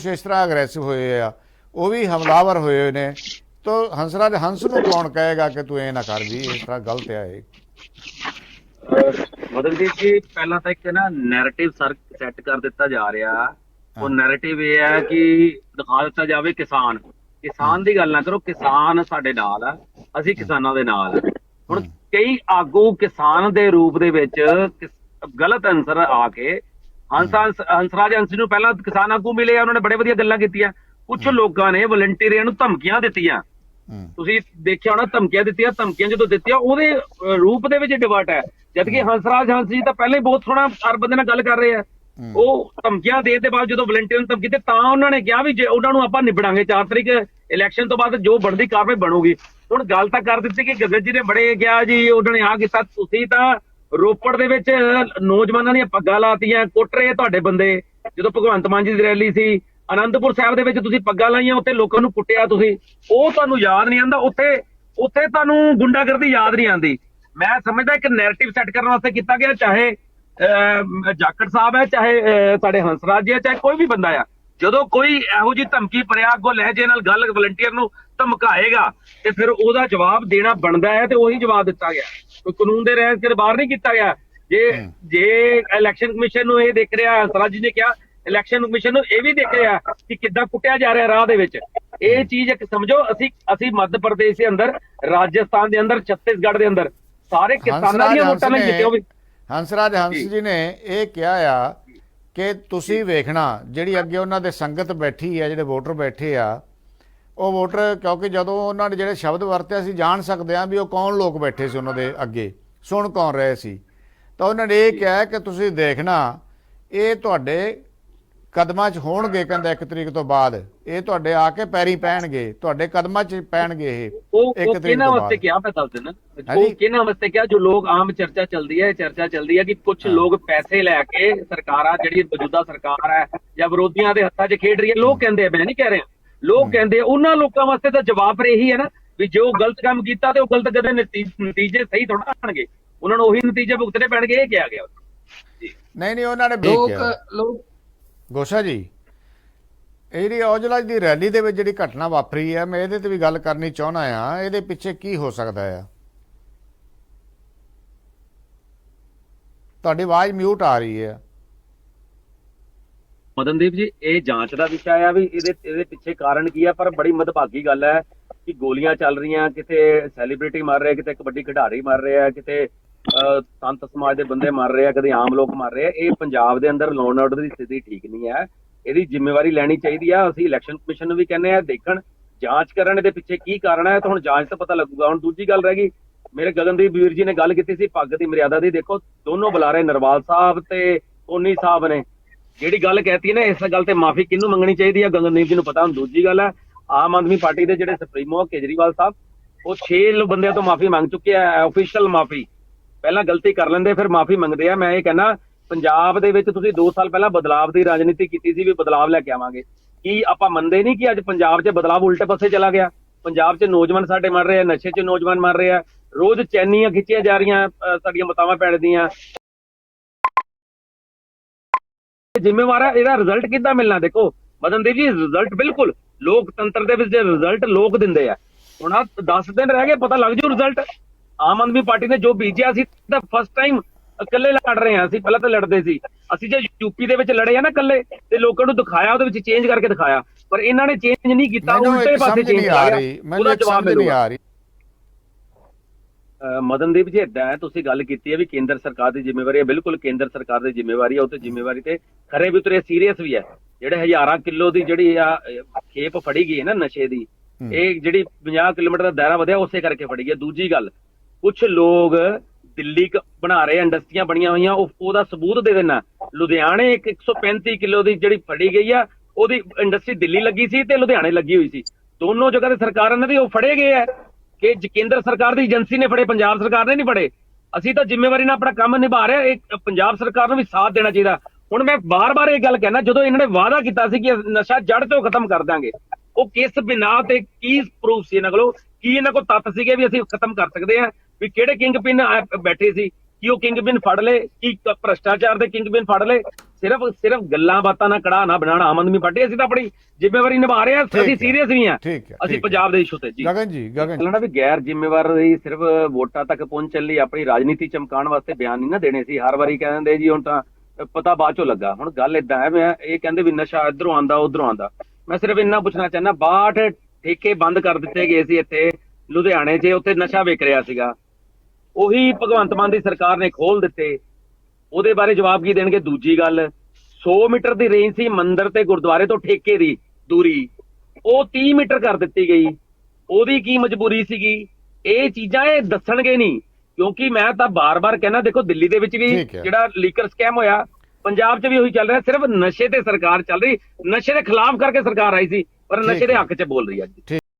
ਇਸ ਤਰ੍ਹਾਂ ਅਗਰੈਸਿਵ ਹੋਏ ਆ ਉਹ ਵੀ ਹਮਲਾਵਰ ਹੋਏ ਹੋਏ ਨੇ ਤੋ ਹੰਸਰਾਜ ਹੰਸ ਨੂੰ ਕੌਣ ਕਹੇਗਾ ਕਿ ਤੂੰ ਇਹ ਨਾ ਕਰ ਜੀ ਇਸ ਤਰ੍ਹਾਂ ਗਲਤ ਆ ਇਹ। ਮਦਨਦੀਪ ਜੀ ਪਹਿਲਾਂ ਤਾਂ ਇੱਕ ਨਾ ਨੈਰੇਟਿਵ ਸੈੱਟ ਕਰ ਦਿੱਤਾ ਜਾ ਰਿਹਾ। ਉਹ ਨੈਰੇਟਿਵ ਇਹ ਹੈ ਕਿ ਦਿਖਾ ਦਿੱਤਾ ਜਾਵੇ ਕਿਸਾਨ। ਕਿਸਾਨ ਦੀ ਗੱਲ ਨਾ ਕਰੋ ਕਿਸਾਨ ਸਾਡੇ ਨਾਲ ਆ ਅਸੀਂ ਕਿਸਾਨਾਂ ਦੇ ਨਾਲ ਆ। ਹੁਣ ਕਈ ਆਗੂ ਕਿਸਾਨ ਦੇ ਰੂਪ ਦੇ ਵਿੱਚ ਗਲਤ ਅਨਸਰ ਆ ਕੇ ਹੰਸ ਹੰਸ- ਹੰਸਰਾਜ ਹੰਸ ਨੂੰ ਪਹਿਲਾਂ ਕਿਸਾਨ ਆਗੂ ਮਿਲੇ ਆ ਉਹਨਾਂ ਨੇ ਬੜੇ ਵਧੀਆ ਗੱਲਾਂ ਕੀਤੀਆਂ। ਕੁਝ ਲੋਕਾਂ ਨੇ ਵਲੰਟੀਅਰਾਂ ਨੂੰ ਧਮਕੀਆਂ ਦਿੱਤੀਆਂ। ਤੁਸੀਂ ਦੇਖਿਆ ਹੋਣਾ ਧਮਕੀਆਂ ਦਿੱਤੀਆਂ ਧਮਕੀਆਂ ਜਦੋਂ ਦਿੱਤੀਆਂ ਉਹਦੇ ਰੂਪ ਦੇ ਵਿੱਚ ਡਿਵਰਟ ਹੈ। ਜਦ ਕਿ ਹੰਸਰਾਜ ਹੰਸ ਜੀ ਤਾਂ ਪਹਿਲਾਂ ਹੀ ਬਹੁਤ ਸੋਹਣਾ ਹਰ ਬੰਦੇ ਨਾਲ ਗੱਲ ਕਰ ਰਹੇ ਆ। ਉਹ ਧਮਕੀਆਂ ਦੇਣ ਦੇ ਬਾਅਦ ਜਦੋਂ ਵਲੰਟੀਅਰ ਨੂੰ ਧਮਕੀ ਤੇ ਤਾਂ ਉਹਨਾਂ ਨੇ ਕਿਹਾ ਵੀ ਜੇ ਉਹਨਾਂ ਨੂੰ ਆਪਾਂ ਨਿਬੜਾਂਗੇ 4 ਤਰੀਕ ਇਲੈਕਸ਼ਨ ਤੋਂ ਬਾਅਦ ਜੋ ਬਣਦੀ ਕਾਰਵਾਈ ਬਣੂਗੀ। ਹੁਣ ਗੱਲ ਤਾਂ ਕਰ ਦਿੱਤੀ ਕਿ ਗਗਨ ਜੀ ਨੇ ਬੜੇ ਕਿਹਾ ਜੀ ਉਹਨਾਂ ਨੇ ਆ ਕੀਤਾ ਤੁਸੀਂ ਤਾਂ ਰੋਪੜ ਦੇ ਵਿੱਚ ਨੌਜਵਾਨਾਂ ਦੀਆਂ ਪੱਗਾਂ ਲਾਤੀਆਂ ਕੁੱਟ ਰਹੇ ਤੁਹਾਡੇ ਬੰਦੇ। ਜਦੋਂ ਭਗਵੰਤ ਮਾਨ ਜੀ ਦੀ ਰੈਲੀ ਸੀ ਅਨੰਦਪੁਰ ਸਾਹਿਬ ਦੇ ਵਿੱਚ ਤੁਸੀਂ ਪੱਗਾਂ ਲਾਈਆਂ ਉੱਥੇ ਲੋਕਾਂ ਨੂੰ ਕੁੱਟਿਆ ਤੁਸੀਂ। ਉਹ ਤੁਹਾਨੂੰ ਯਾਦ ਨਹੀਂ ਆਂਦਾ ਉੱਥੇ ਉੱਥੇ ਤੁਹਾਨੂੰ ਗੁੰਡਾਗਰਦੀ ਯਾਦ ਨਹੀਂ ਆਂਦੀ ਮੈਂ ਸਮਝਦਾ ਇੱਕ ਨੈਰੇਟਿਵ ਸੈੱਟ ਕਰਨ ਵਾਸਤੇ ਕੀਤਾ ਗਿਆ ਚਾਹੇ ਅਹ, ਜਾਖੜ ਸਾਹਿਬ ਹੈ ਚਾਹੇ ਅਹ, ਸਾਡੇ ਹੰਸਰਾਜ ਜੀ ਹੈ ਚਾਹੇ ਕੋਈ ਵੀ ਬੰਦਾ ਆ। ਜਦੋਂ ਕੋਈ ਇਹੋ ਜੀ ਧਮਕੀ ਭਰਿਆ ਅੱਗੋਂ ਲਹਿਜੇ ਨਾਲ ਗੱਲ ਵਲੰਟੀਅਰ ਨੂੰ ਧਮਕਾਏਗਾ ਤੇ ਫਿਰ ਉਹਦਾ ਜਵਾਬ ਦੇਣਾ ਬਣਦਾ ਹੈ ਤੇ ਉਹੀ ਜਵਾਬ ਦਿੱਤਾ ਗਿਆ। ਕਾਨੂੰਨ ਦੇ ਰਹਿਤ ਕੇ ਬਾਹਰ ਨਹੀਂ ਕੀਤਾ ਗਿਆ। ਜੇ ਜੇ ਇਲੈਕਸ਼ਨ ਕਮਿਸ਼ਨ ਨੂੰ ਇਹ ਦੇਖ ਰਿਹਾ ਹੰਸਰਾਜ ਜੀ ਨੇ ਕਿਹਾ ਇਲੈਕਸ਼ਨ ਕਮਿਸ਼ਨ ਨੂੰ ਇਹ ਵੀ ਦੇਖ ਰਿਹਾ ਕਿ ਕਿੱਦਾਂ ਕੁੱਟਿਆ ਜਾ ਰਿਹਾ ਰਾਹ ਦੇ ਵਿੱਚ। ਇਹ ਚੀਜ਼ ਇੱਕ ਸਮਝੋ ਅਸੀਂ ਅਸੀਂ ਮੱਧ ਪ੍ਰਦੇਸ਼ ਦੇ ਅੰਦਰ ਰਾਜਸਥਾਨ ਦੇ ਅੰਦਰ ਛੱਤੀਸਗੜ੍ਹ ਦੇ ਅੰਦਰ ਸਾਰੇ ਕਿਸਾਨਾਂ ਦੀਆਂ ਵੋਟਾਂ ਨੇ ਜਿੱਤੇ ਉਹ ਵੀ ਹੰਸਰਾਜ ਹੰਸ। ਜੀ ਨੇ ਇਹ ਕਿਹਾ ਆ ਕਿ ਤੁਸੀਂ ਵੇਖਣਾ ਜਿਹੜੀ ਅੱਗੇ ਉਹਨਾਂ ਦੇ ਸੰਗਤ ਬੈਠੀ ਆ ਜਿਹੜੇ ਵੋਟਰ ਬੈਠੇ ਆ ਉਹ ਵੋਟਰ ਕਿਉਂਕਿ ਜਦੋਂ ਉਹਨਾਂ ਨੇ ਜਿਹੜੇ ਸ਼ਬਦ ਵਰਤੇ ਅਸੀਂ ਜਾਣ ਸਕਦੇ ਆ ਵੀ ਉਹ ਕੌਣ ਲੋਕ ਬੈਠੇ ਸੀ ਉਹਨਾਂ ਦੇ ਅੱਗੇ। ਸੁਣ ਕੌਣ ਰਹੇ ਸੀ? ਤਾਂ ਉਹਨਾਂ ਨੇ ਇਹ ਕਿਹਾ ਕਿ ਤੁਸੀਂ ਦੇਖਣਾ ਇਹ ਤੁਹਾਡੇ ਕਦਮਾਂ 'ਚ ਹੋਣਗੇ ਕਹਿੰਦਾ ਇੱਕ ਤਰੀਕ ਤੋਂ ਬਾਅਦ। ਇਹ ਤੁਹਾਡੇ ਆ ਕੇ ਪੈਰੀ ਪੈਣਗੇ ਤੁਹਾਡੇ ਕਦਮਾਂ 'ਚ ਪੈਣਗੇ ਇਹ ਇੱਕ ਤਰੀਕ ਕਿਹਨਾਂ ਤੋਂ ਵਾਸਤੇ ਬਾਅਦ। ਕਿਹਾ ਮੈਂ ਦੱਸ ਦਿੰਦਾ। ਉਹ ਕਿਹਨਾਂ ਵਾਸਤੇ ਕਿਹਾ? ਜੋ ਲੋਕ ਆਮ ਚਰਚਾ ਚੱਲਦੀ ਹੈ ਚਰਚਾ ਚੱਲਦੀ ਹੈ ਕਿ ਕੁਝ ਲੋਕ ਪੈਸੇ ਲੈ ਕੇ ਸਰਕਾਰਾਂ ਜਿਹੜੀ ਮੌਜੂਦਾ ਸਰਕਾਰ ਹੈ ਜਾਂ ਵਿਰੋਧੀਆਂ ਦੇ ਹੱਥਾਂ 'ਚ ਖੇਡ ਰਹੀ ਹੈ ਲੋਕ ਕਹਿੰਦੇ ਆ, ਮੈਂ ਨਹੀਂ ਕਹਿ ਰਿਹਾ। ਲੋਕ ਕਹਿੰਦੇ ਉਹਨਾਂ ਲੋਕਾਂ ਵਾਸਤੇ ਤਾਂ ਜਵਾਬ ਫਿਰ ਇਹੀ ਹੈ ਨਾ ਵੀ ਜੋ ਗਲਤ ਕੰਮ ਕੀਤਾ ਤੇ ਉਹ ਗਲਤ ਕਦੇ ਨਤੀ- ਨਤੀਜੇ ਸਹੀ ਥੋੜਾ ਆਣਗੇ। ਉਹਨਾਂ ਨੂੰ ਉਹੀ ਨਤੀਜੇ ਭੁਗਤਣੇ ਪੈਣਗੇ ਇਹ ਕਿਹਾ ਗਿਆ। ਨਹੀਂ ਨਹੀਂ ਉਹਨਾਂ ਨੇ ਲੋਕ ਲੋਕ ਗੋਸ਼ਾ ਜੀ ਇਹ ਜਿਹੜੀ ਔਜਲਾ ਦੀ ਰੈਲੀ ਦੇ ਵਿੱਚ ਜਿਹੜੀ ਘਟਨਾ ਵਾਪਰੀ ਹੈ ਮੈਂ ਇਹਦੇ ਤੇ ਵੀ ਗੱਲ ਕਰਨੀ ਚਾਹੁੰਦਾ ਆ ਇਹਦੇ ਪਿੱਛੇ ਕੀ ਹੋ ਸਕਦਾ ਆ? ਤੁਹਾਡੀ ਆਵਾਜ਼ ਮਿਊਟ ਆ ਰਹੀ ਹੈ ਮਦਨਦੀਪ ਜੀ, ਇਹ ਜਾਂਚ ਦਾ ਵਿਸ਼ਾ ਆ ਵੀ ਇਹਦੇ ਇਹਦੇ ਪਿੱਛੇ ਕਾਰਨ ਕੀ ਆ, ਪਰ ਬੜੀ ਮਦਭਾਗੀ ਗੱਲ ਹੈ ਕਿ ਗੋਲੀਆਂ ਚੱਲ ਰਹੀਆਂ, ਕਿਤੇ ਸੈਲੀਬ੍ਰਿਟੀ ਮਰ ਰਿਹਾ, ਕਿਤੇ ਕਬੱਡੀ ਖਿਡਾਰੀ ਮਰ ਰਿਹਾ, ਕਿਤੇ ਸੰਤ ਸਮਾਜ ਦੇ ਬੰਦੇ ਮਰ ਰਹੇ ਕਦੇ ਆਮ ਲੋਕ ਮਰ ਰਹੇ ਆ। ਇਹ ਪੰਜਾਬ ਦੇ ਅੰਦਰ ਲੋਨ ਆਰਡਰ ਦੀ ਸਥਿਤੀ ਠੀਕ ਨਹੀਂ ਹੈ ਇਹਦੀ ਜ਼ਿੰਮੇਵਾਰੀ ਲੈਣੀ ਚਾਹੀਦੀ ਆ। ਅਸੀਂ ਇਲੈਕਸ਼ਨ ਕਮਿਸ਼ਨ ਨੂੰ ਵੀ ਕਹਿੰਦੇ ਆ, ਦੇਖਣ ਜਾਂਚ ਕਰਨ ਇਹਦੇ ਪਿੱਛੇ ਕੀ ਕਾਰਨ ਹੈ ਤਾਂ ਹੁਣ ਜਾਂਚ ਤੋਂ ਪਤਾ ਲੱਗੂਗਾ। ਹੁਣ ਦੂਜੀ ਗੱਲ ਰਹਿ ਗਈ, ਮੇਰੇ ਗਗਨਦੀਪ ਵੀਰ ਜੀ ਨੇ ਗੱਲ ਕੀਤੀ ਸੀ ਪੱਗ ਦੀ ਮਰਿਆਦਾ ਦੀ। ਦੇਖੋ, ਦੋਨੋਂ ਬੁਲਾਰੇ ਨਰਵਾਲ ਸਾਹਿਬ ਤੇ ਕੋਨੀ ਸਾਹਿਬ ਨੇ। ਜਿਹੜੀ ਗੱਲ ਕਹਿਤੀ ਨਾ, ਇਸ ਗੱਲ ਤੇ ਮਾਫੀ ਕਿਹਨੂੰ ਮੰਗਣੀ ਚਾਹੀਦੀ ਹੈ? ਗਗਨਦੀਪ ਜੀ ਨੂੰ ਪਤਾ, ਹੁਣ ਦੂਜੀ ਗੱਲ ਹੈ, ਆਮ ਆਦਮੀ ਪਾਰਟੀ ਦੇ ਜਿਹੜੇ ਸੁਪਰੀਮੋ ਕੇਜਰੀਵਾਲ ਸਾਹਿਬ, ਉਹ 6 ਬੰਦਿਆਂ ਤੋਂ ਮਾਫੀ ਮੰਗ ਚੁੱਕੇ ਆ ਆਫੀਸ਼ੀਅਲ ਮਾਫੀ। ਪਹਿਲਾਂ ਗਲਤੀ ਕਰ ਲੈਂਦੇ, ਫਿਰ ਮਾਫੀ ਮੰਗਦੇ ਆ। ਮੈਂ ਇਹ ਕਹਿੰਦਾ, ਪੰਜਾਬ ਦੇ ਵਿੱਚ ਤੁਸੀਂ 2 ਸਾਲ ਪਹਿਲਾਂ ਬਦਲਾਵ ਦੀ ਰਾਜਨੀਤੀ ਕੀਤੀ ਸੀ ਵੀ ਬਦਲਾਵ ਲੈ ਕੇ ਆਵਾਂਗੇ। ਕੀ ਆਪਾਂ ਮੰਨਦੇ ਨਹੀਂ ਕਿ ਅੱਜ ਪੰਜਾਬ 'ਚ ਬਦਲਾਵ ਉਲਟੇ ਪਾਸੇ ਚਲਾ ਗਿਆ? ਪੰਜਾਬ 'ਚ ਨੌਜਵਾਨ ਸਾਡੇ ਮਰ ਰਹੇ ਆ, ਨਸ਼ੇ 'ਚ ਨੌਜਵਾਨ ਮਰ ਰਹੇ ਆ। ਰੋਜ਼ ਚੈਨੀਆਂ ਖਿੱਚੀਆਂ ਜਾ ਰਹੀਆਂ ਸਾਡੀਆਂ ਮਤਾਵਾਂ ਪੈਣ ਦੀਆਂ। ਜ਼ਿੰਮੇਵਾਰ ਹੈ ਇਹਦਾ ਰਿਜ਼ਲਟ ਕਿੱਦਾਂ ਮਿਲਣਾ ਦੇਖੋ? ਮਦਨਦੀਪ ਜੀ ਰਿਜ਼ਲਟ ਬਿਲਕੁਲ ਲੋਕਤੰਤਰ ਦੇ ਵਿੱਚ ਰਿਜ਼ਲਟ ਲੋਕ ਦਿੰਦੇ ਆ। ਹੁਣ ਆ 10 ਦਿਨ ਰਹਿ ਗਏ ਪਤਾ ਲੱਗ ਜੂ ਰਿਜ਼ਲਟ ਆਮ ਆਦਮੀ ਪਾਰਟੀ ਨੇ ਜੋ ਬੀਜਿਆ ਸੀ ਤਾਂ ਫਸਟ ਟਾਈਮ ਇਕੱਲੇ ਲੜ ਰਹੇ ਆ ਅਸੀਂ ਪਹਿਲਾਂ ਤਾਂ ਲੜਦੇ ਸੀ। ਅਸੀਂ ਜੇ ਯੂਪੀ ਦੇ ਵਿੱਚ ਲੜੇ ਆ ਨਾ ਇਕੱਲੇ ਤੇ ਲੋਕਾਂ ਨੂੰ ਦਿਖਾਇਆ ਉਹਦੇ ਵਿੱਚ ਚੇਂਜ ਕਰਕੇ ਦਿਖਾਇਆ। ਪਰ ਇਹਨਾਂ ਨੇ ਚੇਂਜ ਨਹੀਂ ਕੀਤਾ ਉਲਟੇ ਪਾਸੇ ਚੇਂਜ ਆ ਆ ਰਿਹਾ ਮੈਨੂੰ ਸਮਝ ਨਹੀਂ ਆ ਰਹੀ। ਮਦਨਦੀਪ ਜੀ ਇਦਾਂ ਹੈ ਤੁਸੀਂ ਗੱਲ ਕੀਤੀ ਹੈ ਵੀ ਕੇਂਦਰ ਸਰਕਾਰ ਦੀ ਜ਼ਿੰਮੇਵਾਰੀ ਹੈ ਬਿਲਕੁਲ ਕੇਂਦਰ ਸਰਕਾਰ ਦੀ ਜ਼ਿੰਮੇਵਾਰੀ ਹੈ ਉਹ ਤੇ ਜ਼ਿੰਮੇਵਾਰੀ ਤੇ ਖਰੇ ਵੀ ਉਤਰੇ ਸੀਰੀਅਸ ਵੀ ਹੈ। ਜਿਹੜੇ ਹਜ਼ਾਰਾਂ ਕਿਲੋ ਦੀ ਜਿਹੜੀ ਆ ਖੇਪ ਫੜੀ ਗਈ ਹੈ ਨਾ ਨਸ਼ੇ ਦੀ। ਇਹ ਜਿਹੜੀ 50 ਕਿਲੋਮੀਟਰ ਦਾ ਦਾਇਰਾ ਵਧਿਆ ਉਸੇ ਕਰਕੇ ਫੜੀ ਗਈ ਹੈ। ਦੂਜੀ ਗੱਲ ਕੁਝ ਲੋਕ ਦਿੱਲੀ ਬਣਾ ਰਹੇ ਇੰਡਸਟਰੀਆਂ ਬਣੀਆਂ ਹੋਈਆਂ ਉਹ ਉਹਦਾ ਸਬੂਤ ਦੇ ਦੇਣਾ। ਲੁਧਿਆਣੇ ਇੱਕ 135 ਕਿਲੋ ਦੀ ਜਿਹੜੀ ਫੜੀ ਗਈ ਆ ਉਹਦੀ ਇੰਡਸਟਰੀ ਦਿੱਲੀ ਲੱਗੀ ਸੀ ਤੇ ਲੁਧਿਆਣੇ ਲੱਗੀ ਹੋਈ ਸੀ। ਦੋਨੋਂ ਜਗ੍ਹਾ ਤੇ ਸਰਕਾਰਾਂ ਨੇ ਵੀ ਉਹ ਫੜੇ ਗਏ ਆ। ਕਿ ਕੇਂਦਰ ਸਰਕਾਰ ਦੀ ਏਜੰਸੀ ਨੇ ਫੜੇ, ਪੰਜਾਬ ਸਰਕਾਰ ਨੇ ਨਹੀਂ ਫੜੇ। ਅਸੀਂ ਤਾਂ ਜ਼ਿੰਮੇਵਾਰੀ ਨਾਲ ਆਪਣਾ ਕੰਮ ਨਿਭਾ ਰਹੇ ਇਹ ਪੰਜਾਬ ਸਰਕਾਰ ਨੂੰ ਵੀ ਸਾਥ ਦੇਣਾ ਚਾਹੀਦਾ। ਹੁਣ ਮੈਂ ਬਾਰ-ਬਾਰ ਇਹ ਗੱਲ ਕਹਿਣਾ, ਜਦੋਂ ਇਹਨਾਂ ਨੇ ਵਾਅਦਾ ਕੀਤਾ ਸੀ ਕਿ ਨਸ਼ਾ ਜੜ ਤੋਂ ਖਤਮ ਕਰ ਦਾਂਗੇ, ਉਹ ਕਿਸ ਬਿਨਾ ਤੇ ਕੀ ਪ੍ਰੂਫ ਸੀ ਇਹਨਾਂ ਕੋਲ? ਕੀ ਇਹਨਾਂ ਕੋਲ ਤੱਤ ਸੀਗੇ ਵੀ ਅਸੀਂ ਖਤਮ ਕਰ ਸਕਦੇ ਹਾਂ? ਵੀ ਕਿਹੜੇ ਕਿੰਗ ਪਿਨ ਬੈਠੇ ਸੀ? ਕਿ ਉਹ ਕਿੰਗ ਪਿਨ ਫੜ ਲਏ? ਕੀ ਕ- ਭ੍ਰਸ਼ਟਾਚਾਰ ਦੇ ਕਿੰਗ ਪਿਨ ਫੜ ਲਏ? ਸਿਰਫ ਸਿਰਫ ਗੱਲਾਂ ਬਾਤਾਂ ਨਾਲ ਕੜਾ ਨਾ ਬਣਾਉਣਾ ਆਮ ਆਦਮੀ ਪਾਰਟੀ ਅਸੀਂ ਤਾਂ ਆਪਣੀ ਜ਼ਿੰਮੇਵਾਰੀ ਨਿਭਾ ਰਹੇ ਹਾਂ ਅਸੀਂ। ਸੀਰੀਅਸ ਵੀ ਹਾਂ ਅਸੀਂ। ਪੰਜਾਬ ਦੇ ਇਸ਼ੂ ਤੇ ਜੀ ਗਗਨ ਜੀ ਗਗਨ ਜੀ। ਚੱਲਣਾ ਵੀ ਗੈਰ ਜ਼ਿੰਮੇਵਾਰ ਹੀ ਸਿਰਫ ਵੋਟਾਂ ਤੱਕ ਪਹੁੰਚਣ ਲਈ ਆਪਣੀ ਰਾਜਨੀਤੀ ਚਮਕਾਉਣ ਵਾਸਤੇ ਬਿਆਨ ਨਹੀਂ ਨਾ ਦੇਣੇ ਸੀ ਹਰ ਵਾਰੀ ਕਹਿੰਦੇ ਜੀ ਹੁਣ ਤਾਂ ਪਤਾ ਬਾਅਦ ਚੋਂ ਲੱਗਾ ਹੁਣ ਗੱਲ ਇਦਾਂ ਹੈ ਮੈਂ ਇਹ ਕਹਿੰਦੇ ਵੀ ਨਸ਼ਾ ਇਧਰੋਂ ਆਂਦਾ ਉਧਰੋਂ ਆਂਦਾ ਮੈਂ ਸਿਰਫ ਇੰਨਾ ਪੁੱਛਣਾ ਚਾਹੁੰਦਾ 62 ਠੇਕੇ ਬੰਦ ਕਰ ਦਿੱਤੇ ਗਏ ਸੀ ਇੱਥੇ ਲੁਧਿਆਣੇ 'ਚ ਉੱਥੇ ਨਸ਼ਾ ਵਿਕ ਰਿਹਾ ਸੀਗਾ ਉਹੀ ਭਗਵੰਤ ਮਾਨ ਦੀ ਸਰਕਾਰ ਨੇ ਖੋਲ ਦਿੱਤੇ ਉਹਦੇ ਬਾਰੇ ਜਵਾਬ ਕੀ ਦੇਣਗੇ? ਦੂਜੀ ਗੱਲ 100 ਮੀਟਰ ਦੀ ਰੇਂਜ ਸੀ ਮੰਦਿਰ ਤੇ ਗੁਰਦੁਆਰੇ ਤੋਂ ਠੇਕੇ ਦੀ ਦੂਰੀ। ਉਹ 30 ਮੀਟਰ ਕਰ ਦਿੱਤੀ ਗਈ। ਉਹਦੀ ਕੀ ਮਜਬੂਰੀ ਸੀਗੀ? ਇਹ ਚੀਜ਼ਾਂ ਇਹ ਦੱਸਣਗੇ ਨਹੀਂ ਕਿਉਂਕਿ ਮੈਂ ਤਾਂ ਬਾਰ-ਬਾਰ ਕਹਿਣਾ ਦੇਖੋ ਦਿੱਲੀ ਦੇ ਵਿੱਚ ਵੀ। ਜਿਹੜਾ ਲੀਕਰ ਸਕੈਮ ਹੋਇਆ ਪੰਜਾਬ 'ਚ ਵੀ ਉਹੀ ਚੱਲ ਰਿਹਾ ਸਿਰਫ ਨਸ਼ੇ ਤੇ ਸਰਕਾਰ ਚੱਲ ਰਹੀ। ਨਸ਼ੇ ਦੇ ਖਿਲਾਫ ਕਰਕੇ ਸਰਕਾਰ ਆਈ ਸੀ ਪਰ ਨਸ਼ੇ ਦੇ। ਹੱਕ 'ਚ ਬੋਲ ਰਹੀ ਹੈ ਅੱਜ।